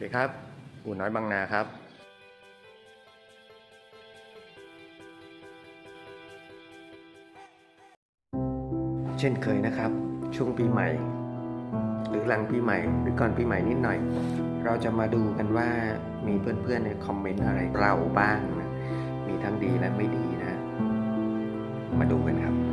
สดีครับอู่น้อยบางนาครับ เช่นเคยนะครับ ช่วงปีใหม่ หรือหลังปีใหม่ หรือก่อนปีใหม่นิดหน่อย เราจะมาดูกันว่ามีเพื่อนๆในคอมเมนต์อะไรเราบ้างนะมีทั้งดีและไม่ดีนะ มาดูกันครับ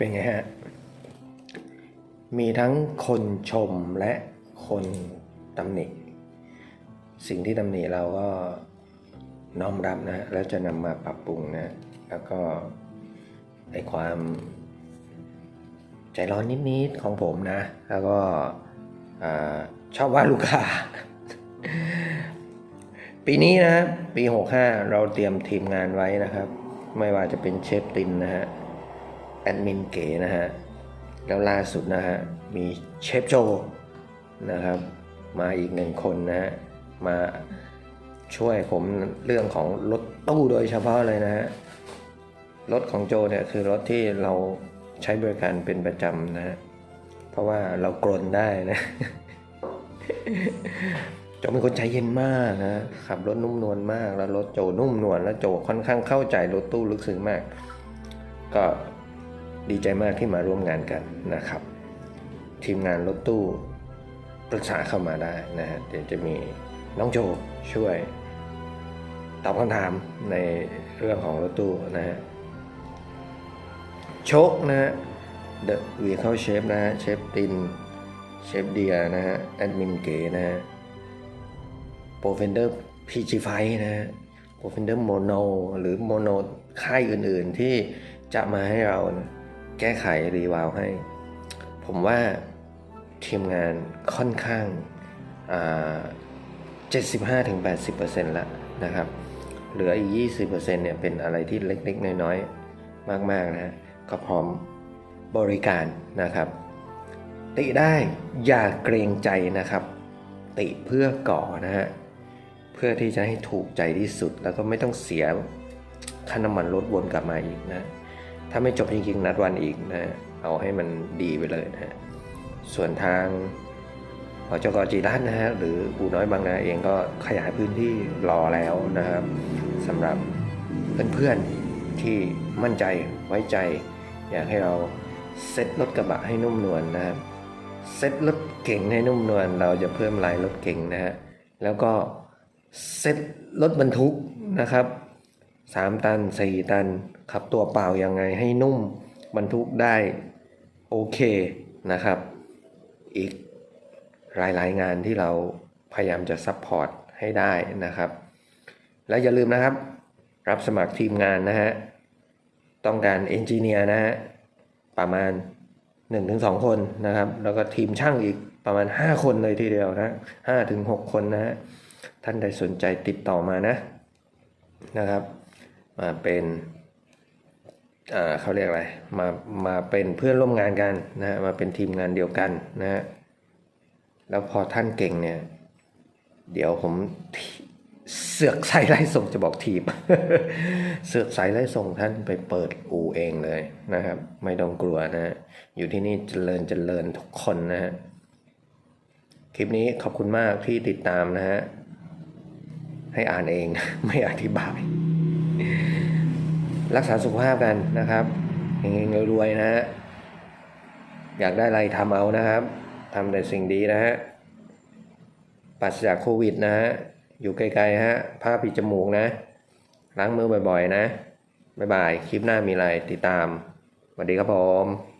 เป็นไงฮะ มีทั้งคนชมและคนตำหนิ สิ่งที่ตำหนิเราก็น้อมรับนะ แล้วจะนำมาปรับปรุงนะ แล้วก็ไอความใจร้อนนิด ๆ ของผมนะ แล้วก็ชอบว่าลูกค้า ปีนี้นะ ปี 65 เราเตรียมทีมงานไว้นะครับ ไม่ว่าจะเป็นเชฟตินนะฮะ แอดมินเก๋นะฮะ แล้วล่าสุดนะฮะ มีเชฟโจนะครับ มาอีกหนึ่งคนนะฮะ มาช่วยผมเรื่องของรถตู้โดยเฉพาะเลยนะฮะ รถของโจเนี่ยคือรถที่เราใช้บริการเป็นประจำนะฮะ เพราะว่าเรากรนได้นะโจเป็นคนใจเย็นมากนะขับรถนุ่มนวลมาก แล้วรถโจนุ่มนวลแล้วโจค่อนข้างเข้าใจรถตู้ลึกซึ้งมาก ก็ ดีใจมากที่มาร่วมงานกันนะครับ ทีมงานรถตู้ปรึกษาเข้ามาได้นะฮะเดี๋ยวจะมีน้องโจช่วยตอบคำถามในเรื่องของรถตู้นะฮะโชคนะฮะ The Vehicle Chef นะฮะเชฟตินเชฟเดียนะฮะแอดมินเก๋นะฮะโปรเฟนเดอร์พีจีไฟนะฮะโปรเฟนเดอร์โมโนหรือโมโนค่ายอื่นๆที่จะมาให้เรา แก้ไขรีวาวให้ ผมว่าทีมงานค่อนข้าง75-80%แล้วนะครับ เหลืออีก 20%เนี่ยเป็นอะไรที่เล็กๆ น้อยๆ มากๆนะฮะก็พร้อมบริการนะครับ ติได้อย่าเกรงใจนะครับ ติเพื่อก่อนะฮะเพื่อที่จะให้ถูกใจที่สุดแล้วก็ไม่ต้องเสียค่าน้ำมันลดวนกลับมาอีกนะ ถ้าไม่จบจริงๆนัดวันอีกนะเอาให้มันดีไปเลยนะส่วนทางอจกจีรัตน์นะฮะหรือปูน้อยบางนาเองก็ขยายพื้นที่รอแล้วนะครับสำหรับเพื่อนๆที่มั่นใจไว้ใจ อยากให้เราเซ็ตรถกระบะให้นุ่มนวลนะครับเซ็ตรถเก่งให้นุ่มนวลเราจะเพิ่มลายรถเก่งนะฮะแล้วก็เซ็ตรถบรรทุกนะครับ 3 ตัน 4 ตันขับตัวเปล่ายังไงให้นุ่มบรรทุกได้โอเคนะครับ อีกหลายๆงานที่เราพยายามจะซัพพอร์ตให้ได้นะครับ และอย่าลืมนะครับ รับสมัครทีมงานนะฮะ ต้องการเอนจิเนียร์นะฮะ ประมาณ 1-2 คนนะครับ แล้วก็ทีมช่างอีกประมาณ 5 คนเลยทีเดียวนะ5-6 คนนะฮะ ท่านใดสนใจติดต่อมานะนะครับ มาเป็นเขาเรียกอะไร มา มาเป็นเพื่อนร่วมงานกันนะฮะมาเป็นทีมงานเดียวกันนะฮะ แล้วพอท่านเก่งเนี่ย เดี๋ยวผมเสือกใส่ไล่ส่งจะบอกทีบ เสือกใส่ไล่ส่งท่านไปเปิดอู่เองเลยนะครับ ไม่ต้องกลัวนะฮะอยู่ที่นี่เจริญเจริญทุกคนนะฮะ คลิปนี้ขอบคุณมากที่ติดตามนะฮะ ให้อ่านเองไม่อธิบาย รักษาสุขภาพกันนะครับเฮงๆรวยๆนะฮะอยากได้อะไรทำเอานะครับทำแต่สิ่งดีนะฮะปัสจากโควิดนะฮะอยู่ไกลๆฮะผ้าปิดจมูกนะ ล้างมือบ่อยๆนะ บ๊ายบาย คลิปหน้ามีอะไรติดตามสวัสดีครับผม